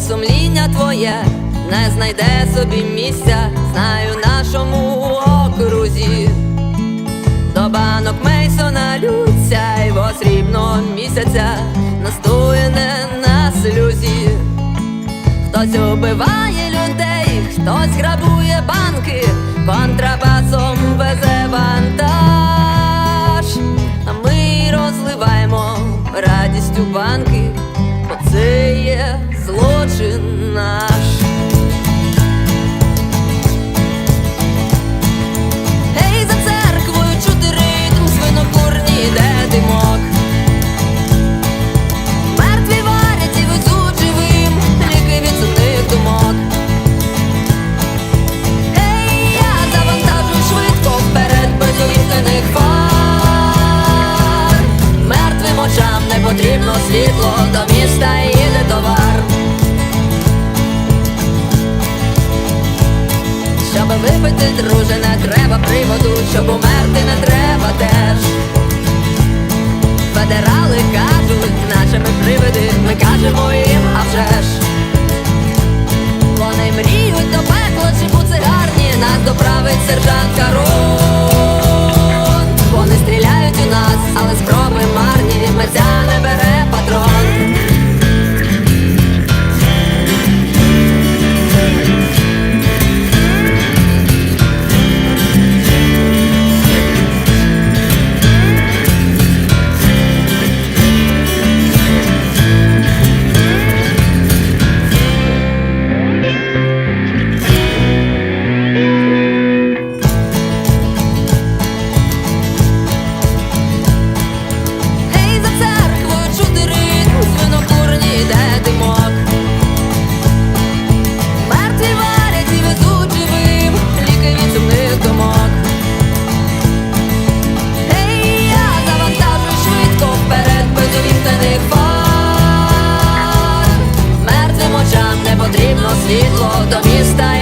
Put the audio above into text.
Сумління твоє не знайде собі місця, знаю нашому окрузі. До банок Мейсона лються його срібного місяця настояне на сльозі. Хтось убиває людей, хтось грабує банки, контрабасом везе вантаж, а ми розливаємо радістю банки, бо це є злочин наш. За церквою чути ритм свинокурні, де димок. Мертві варять і везуть живим ліки від сумних думок. Ей, я завантажую швидко вперед без увімкнених фар. Мертвим очам не потрібно світло, Випити, друже, не треба приводу, щоб умерти не треба теж. Федерали кажуть, наче ми привиди, ми кажемо їм, а вже ж Вони мріють до пекла чи буцегарні, нас доправить сержант Карун Вони стріляють у нас, але спроби світло, до міста